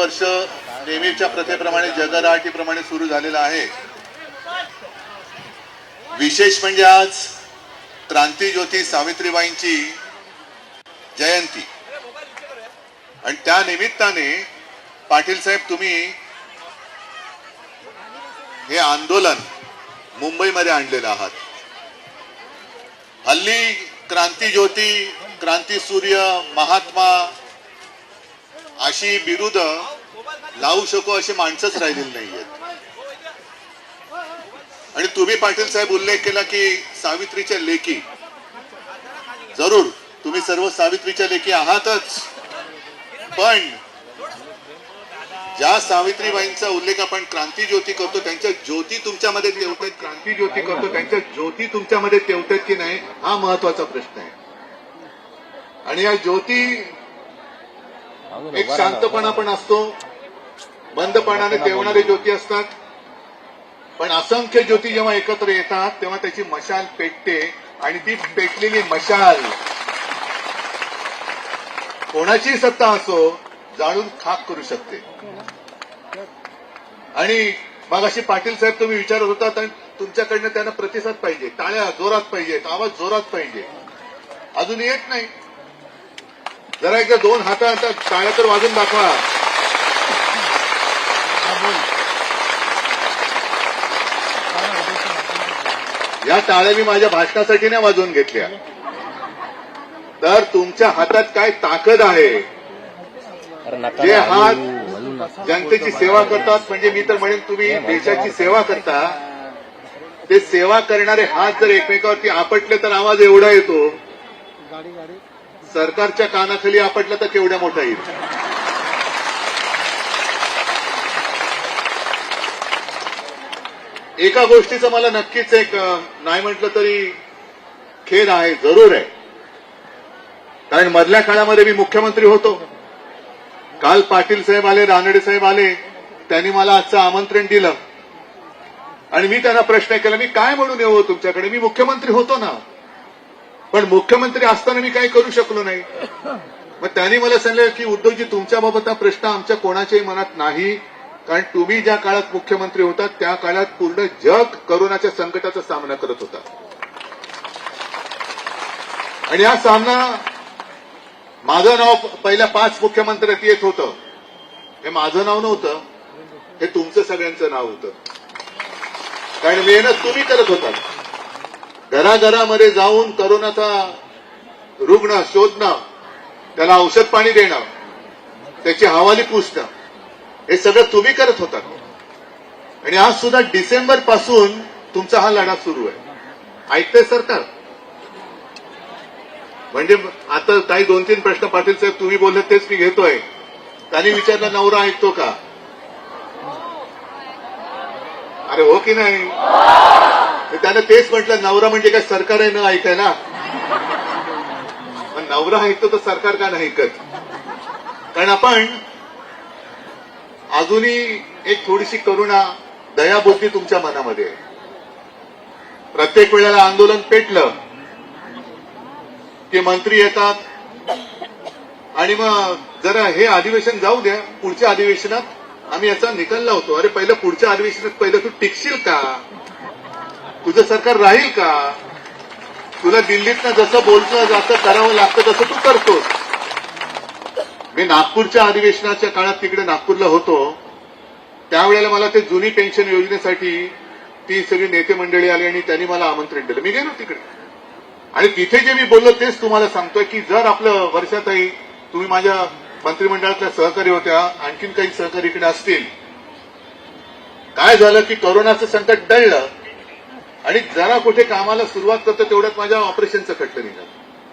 वर्ष नेहमीच्या प्रथेप्रमाणे जगराटीप्रमाणे सुरू झालेलं आहे. विशेष म्हणजे आज क्रांतीज्योती सावित्रीबाईंची जयंती. आणि त्या निमित्ताने पाटील साहेब तुम्ही हे आंदोलन मुंबईमध्ये आणलेलं आहात. हल्ली क्रांतीज्योती क्रांती सूर्य महात्मा अशी बिरुद लावू शकू अशी माणसंच राहिलेली नाहीयेत. आणि तुम्ही पाटील साहेब उल्लेख केला की सावित्रीच्या लेखी. जरूर तुम्ही सर्व सावित्रीच्या लेखी आहातच. पण ज्या सावित्रीबाईंचा उल्लेख आपण क्रांती ज्योती करतो त्यांच्या ज्योती तुमच्यामध्ये तेवतात क्रांती ज्योती करतो त्यांच्या ज्योती तुमच्यामध्ये तेवतात की नाही हा महत्त्वाचा प्रश्न आहे. आणि या ज्योती एक शांतपणा पण असतो. बंदपणाने तेवणारे ज्योती असतात. पण असंख्य ज्योती जेव्हा एकत्र येतात तेव्हा त्याची मशाल पेटते आणि ती पेटलेली मशाल कोणाची सत्ता असो जाळून खाक करू शकते. आणि मग अशी पाटील साहेब तुम्ही विचारत होतात आणि तुमच्याकडनं त्यांना प्रतिसाद पाहिजे. टाळ्या जोरात पाहिजेत आवाज जोरात पाहिजे. अजून येत नाही. जरा एकदा दोन हातात टाळ्या तर वाजून दाखवा. या टाळ्या मी माझ्या भाषणासाठी नाही वाजवून घेतल्या. तर तुमच्या हातात काय ताकद आहे? जे हात जनतेची सेवा करतात म्हणजे मी तर म्हणेन तुम्ही देशाची सेवा करता. ते सेवा करणारे हात जर एकमेकावरती आपटले तर आवाज एवढा येतो. सरकारच्या कानाखाली आपटला तर केवढ्या मोठा येईल? एका गोष्टीचं मला नक्कीच एक नाही म्हटलं तरी खेद आहे जरूर आहे. कारण मधल्या काळामध्ये मी मुख्यमंत्री होतो. काल पाटील साहेब आले रानडे साहेब आले त्यांनी मला आजचं आमंत्रण दिलं. आणि मी त्यांना प्रश्न केला मी काय म्हणून येऊ तुमच्याकडे? मी मुख्यमंत्री होतो ना. पण मुख्यमंत्री असताना मी काही करू शकलो नाही. मग त्यांनी मला सांगितलं की उद्धवजी तुमच्याबाबत हा प्रश्न आमच्या कोणाच्याही मनात नाही. कारण तुम्ही ज्या काळात मुख्यमंत्री होता त्या काळात पूर्ण जग करोनाच्या संकटाचा सामना करत होता. आणि हा सामना माझं नाव पहिल्या पाच मुख्यमंत्र्यात येत होतं. हे माझं नाव नव्हतं. हे तुमचं सगळ्यांचं नाव होतं. कारण मेहनत तुम्ही करत होतात. घराघरामध्ये जाऊन करोनाचा रुग्ण शोधणं त्याला औषध पाणी देणं त्याची हवाली पुसणं हे सगळं तुम्ही करत होता आणि आज सुद्धा डिसेंबरपासून तुमचा हा लढा सुरू आहे. ऐकतंय सरकार? म्हणजे आता काही दोन तीन प्रश्न पाटील साहेब तुम्ही बोलले तेच मी घेतोय. त्यांनी विचारलं नवरा ऐकतो का? अरे हो की नाही? त्यानं तेच म्हटलं नवरा म्हणजे काय सरकार आहे ना ऐकायला पण नवरा ऐकतो तर सरकार का नाही ऐकत? कारण आपण अजूनही एक थोडीशी करुणा दयाबुद्धी तुमच्या मनामध्ये आहे. प्रत्येक वेळेला आंदोलन पेटलं की मंत्री येतात. आणि मग जरा हे अधिवेशन जाऊ द्या पुढच्या अधिवेशनात आम्ही याचा निकाल लावतो. अरे पहिलं पुढच्या अधिवेशनात पहिलं तू टिकशील का? तुझं सरकार राहील का? तुला दिल्लीतनं जसं बोलतं जातं करावं लागतं तसं तू करतोस. मी नागपूरच्या अधिवेशनाच्या काळात तिकडे नागपूरला होतो. त्यावेळेला मला ते जुनी पेन्शन योजनेसाठी ती सगळी नेते मंडळी आली आणि त्यांनी मला आमंत्रण दिलं. मी गेलो तिकडे. आणि तिथे जे मी बोललो तेच तुम्हाला सांगतोय की जर आपलं वर्षातही तुम्ही माझ्या मंत्रिमंडळातल्या सहकारी होत्या आणखीन काही सहकारी इकडे असतील. काय झालं की कोरोनाचं संकट टळलं. आणि जरा कुठे कामाला सुरुवात करतो तेवढ्यात माझ्या ऑपरेशनचं खटलं निघालं.